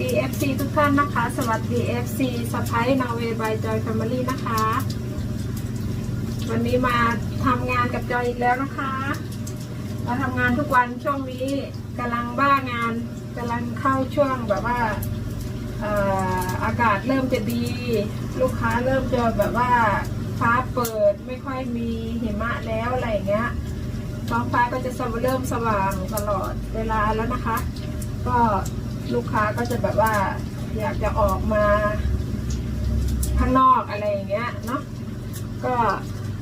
ดี FC ทุกท่านนะคะ สวัสดี FC สไปนาเวบายจอยแฟมิลี่นะคะ วันนี้มาทำงานกับจอยอีกแล้วนะคะเราทำงานทุกวันช่วงนี้กำลังบ้างานกำลังเข้าช่วงแบบว่าอากาศเริ่มจะดี ลูกค้าเริ่มจะแบบว่าฟ้าเปิดไม่ค่อยมีหิมะแล้วอะไรอย่างเงี้ยท้องฟ้าก็จะเริ่มสว่างตลอดเวลาแล้วนะคะ ก็ ลูกค้าก็จะแบบว่าอยากจะออกมาข้างนอกอะไรอย่างเงี้ยเนาะก็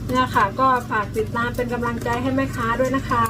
เนี่ยค่ะ ก็ฝากติดตามเป็นกำลังใจให้แม่ค้าด้วยนะคะ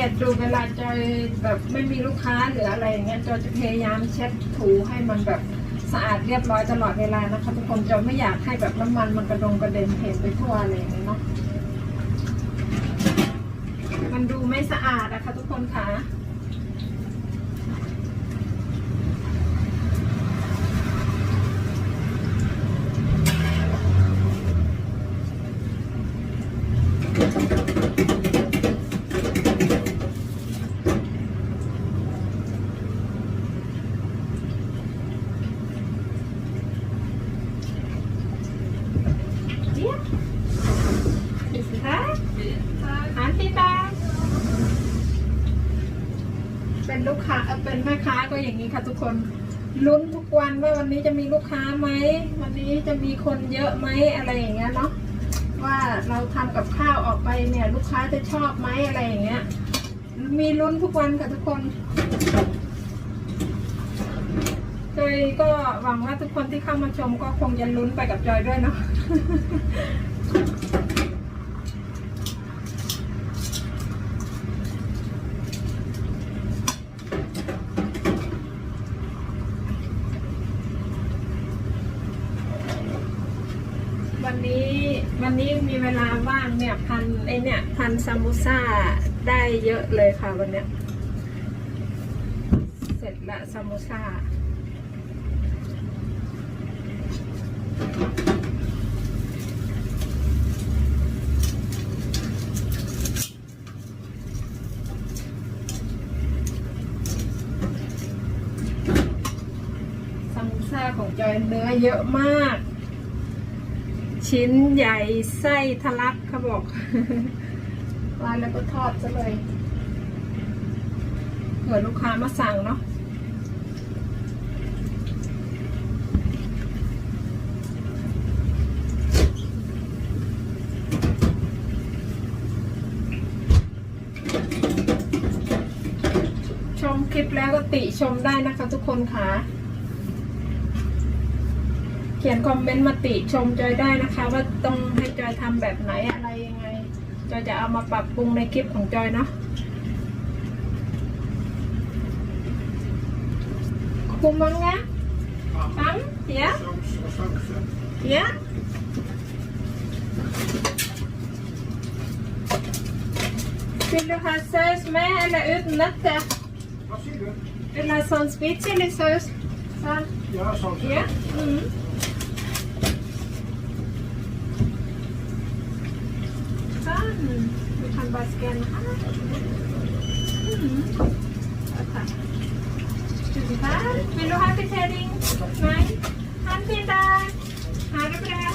สังเกตดูเวลาจอยแบบไม่มีลูกค้าหรืออะไรอย่างเงี้ยจอยจะพยายามเช็ดถูให้มันแบบสะอาดเรียบร้อยตลอดเวลานะคะทุกคนจอยไม่อยากให้แบบน้ำมันมันกระดงกระเด็นเห็นไปทั่วอะไรอย่างเงี้ยเนาะมันดูไม่สะอาดนะคะทุกคนค่ะ เป็นลูกค้าเป็นแม่ค้าก็อย่างนี้ค่ะทุกคนลุ้นทุกวันว่าวันนี้จะมีลูกค้าไหมวันนี้จะมีคนเยอะไหมอะไรอย่างเงี้ยเนาะว่าเราทำกับข้าวออกไปเนี่ย ลูกค้าจะชอบไหมอะไรอย่างเงี้ย มีลุ้นทุกวันค่ะทุกคนจอยก็หวังว่าทุกคนที่เข้ามาชมก็คงจะลุ้นไปกับจอยด้วยเนาะ วันนี้ วันนี้มีเวลาว่างเนี่ยพันไอเนี่ยพันซามูซ่าได้เยอะเลยค่ะวันเนี้ย เสร็จละซามูซ่าซามูซ่าของจอยเนื้อเยอะมาก ชิ้นใหญ่ไส้ทะลักเขาบอกร้านแล้วก็ทอดซะเลยเหมือนลูกค้ามาสั่งเนาะชมคลิปแล้วก็ติชมได้นะคะทุกคนคะ่ะ เขียนคอมเมนต์มาติชมจอยได้นะคะ ว่าต้องให้จอยทำแบบไหนอะไรยังไงจอยจะเอามาปรับปรุงในคลิปของจอยเนาะคุมมังงะปั๊มเดี๋ยว Saus och sausen. Ja. Vill du ha sås med eller utan nötter? Vad säger du? Vill du ha sån sweet chili sås? Sån. Ja, sausen. Ja. Mm. ทานบาสแกนนะคะค่ะจุดสิคะวินโดว์ฮาร์ดเทริงไหมฮันเพียดาฮาเรีเบร้ย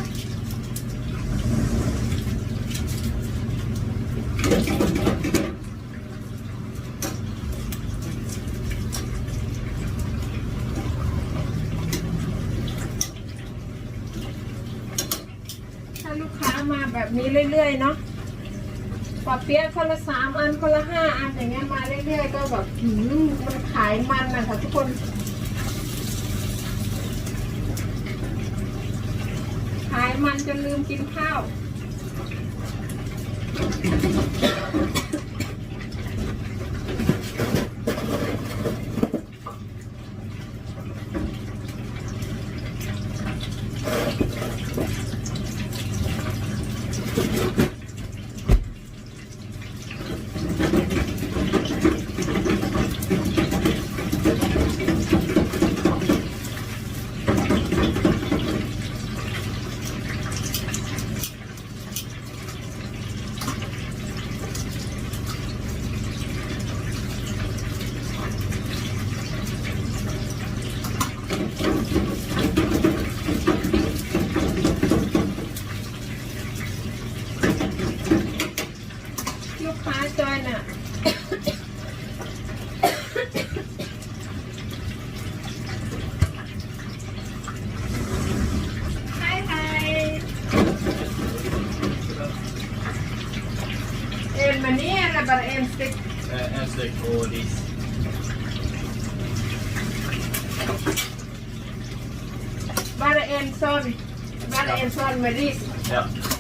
ถ้าลูกค้ามาแบบนี้เรื่อยๆเนาะ อเปี๊ยะคนละสามอันคนละห้าอันอย่างเงี้ยมาเรื่อยๆก็แบบหืมมันขายมันนะคะทุกคนขายมันจนลืมกินข้าว By the end, son. By the end, son, with. Yeah.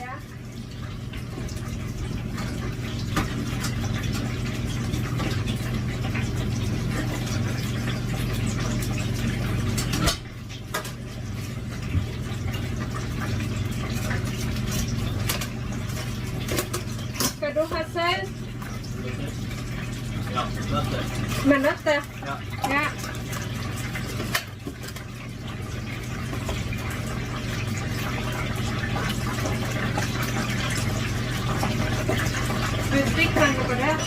Big thing over there.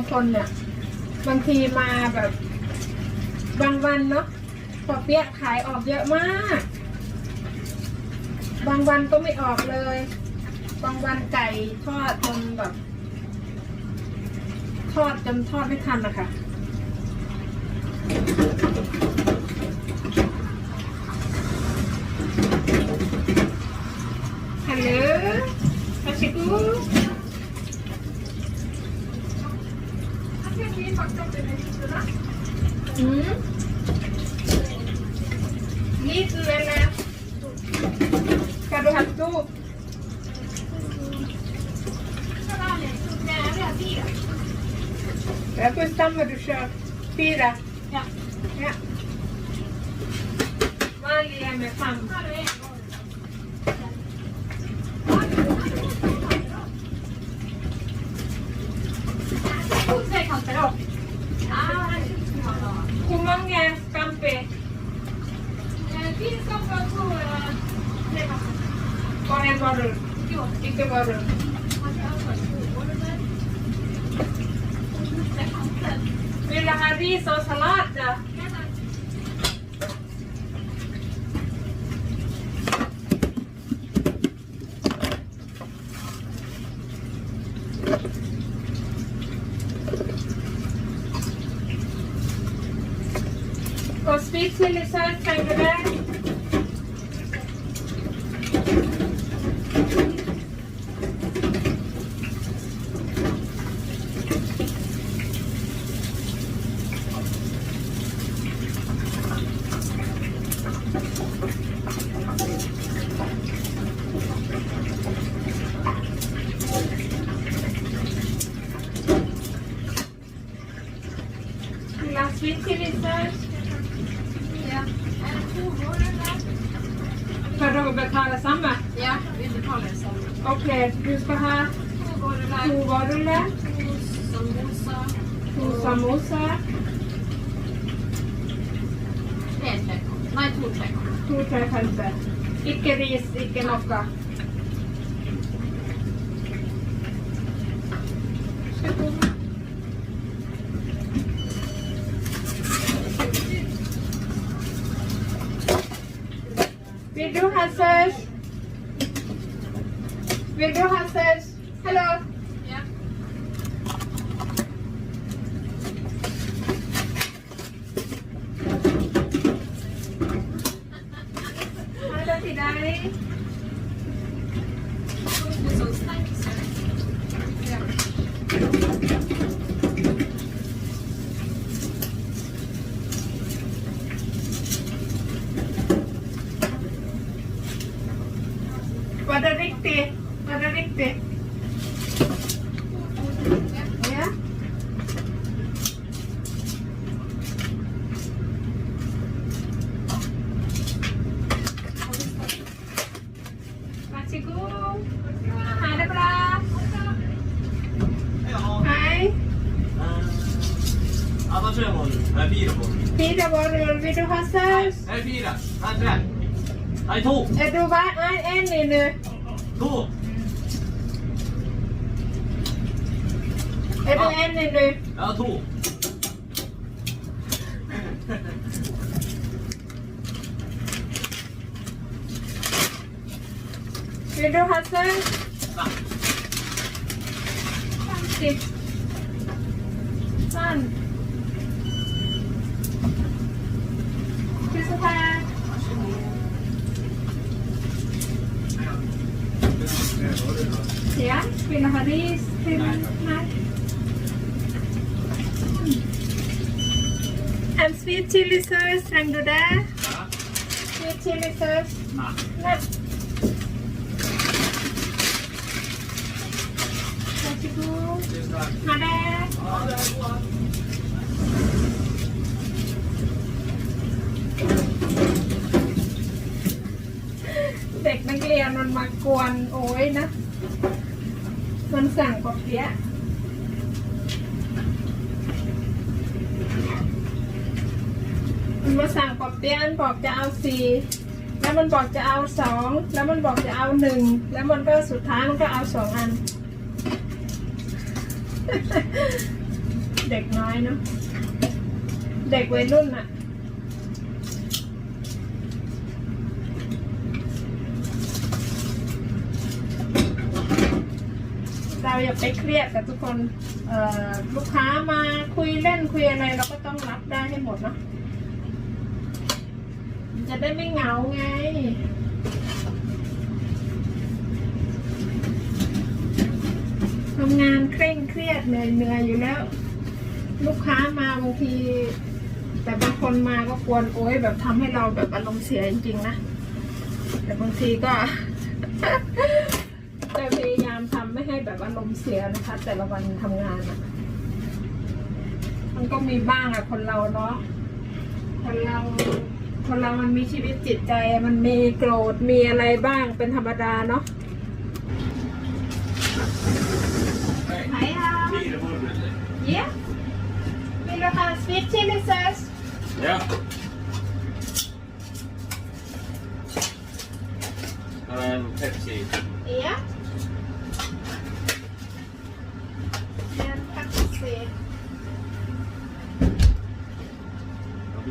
างคนเนี่ยบางทีมาแบบบางวันเนาะปอเปี๊ยะขายออกเยอะมาก บางวันก็ไม่ออกเลย บางวันไก่ทอดจนแบบ ทอดจนทอดไม่ทันนะคะ นี่เกลือนะกระดูกตู้แล้วก็ซ้ำมาดูชอบปีละเนี่ยมาเรียนมาทำ långa sampai Finsk omgång Bara en varull. Inte varull. Vill du ha ris och? Då? Och sweet chili samosa. Leesäkko. Vai tuutsäkko? Tuutsäkko. Ikke ris, ikke nokka. Varsågod. Daddy. A på. Fyra bollar. Vill du ha saus? Nej, fyra. I tre. Nej, två. Är du va? Nej, en do Två. Är du en nu? Ja, do Vill du ha saus? Va? 50. 50. Ja, vill du ha ris till? Nej. En sweet chili sauce, släng du det? Ja. Sweet chili sauce? Nej. Nej. Varsågod. Tusen tack. Ha det. Ja, det är bra. ด็กนักเรียนมันมากวนโอ้ยนะ มันสั่งปอเปี๊ยะมันมาสั่งปอเปี๊ยะมันบอกจะเอาสี่แล้วมันบอกจะเอาสองแล้วมันบอกจะเอาหนึ่งแล้วมันก็สุดท้ายมันก็เอาสองอัน เด็กน้อยเนาะเด็กวัยรุ่นอะ เรา อย่าไปเครียดกับทุกคนลูกค้ามาคุยเล่นคุยอะไรเราก็ต้องรับได้ให้หมดเนาะจะได้ไม่เหงาไงทำงานเคร่งเครียดเหนื่อยเหนื่อยอยู่แล้ว ลูกค้ามาบางที แต่บางคนมาก็ควรโอ้ยแบบทำให้เราแบบอารมณ์เสียจริงๆนะแต่บางทีก็ารมณ์เสียนะคะ แต่ละวันทำงานอะมันก็มีบ้างอะคนเราเนาะคนเราคนเรามันมีชีวิตจิตใจ มันมีโกรธมีอะไรบ้างเป็นธรรมดาเนาะ Nej. ไหนอะ Fyra var det. เย้วิลลูฮาสวิตชิลลิซส Ja. En Pepsi. Ja.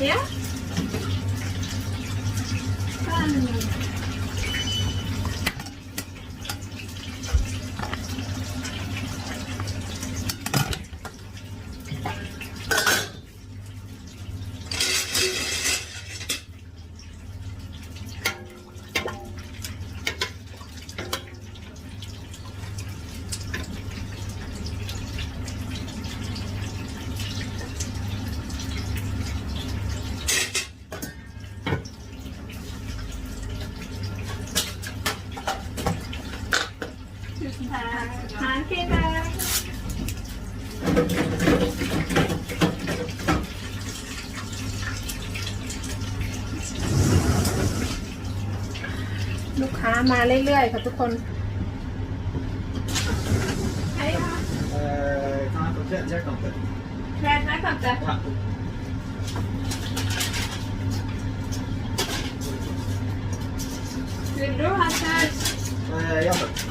det? Ja. Tusen tack. Ha en fin dag. ลูกค้ามาเรื่อยๆค่ะทุกคนใช่ค่ะ Eh, kan jag få trädgårdskontot? แรงนะก่อนจะ Ja. Vill du ha sås? Eh, ja tack.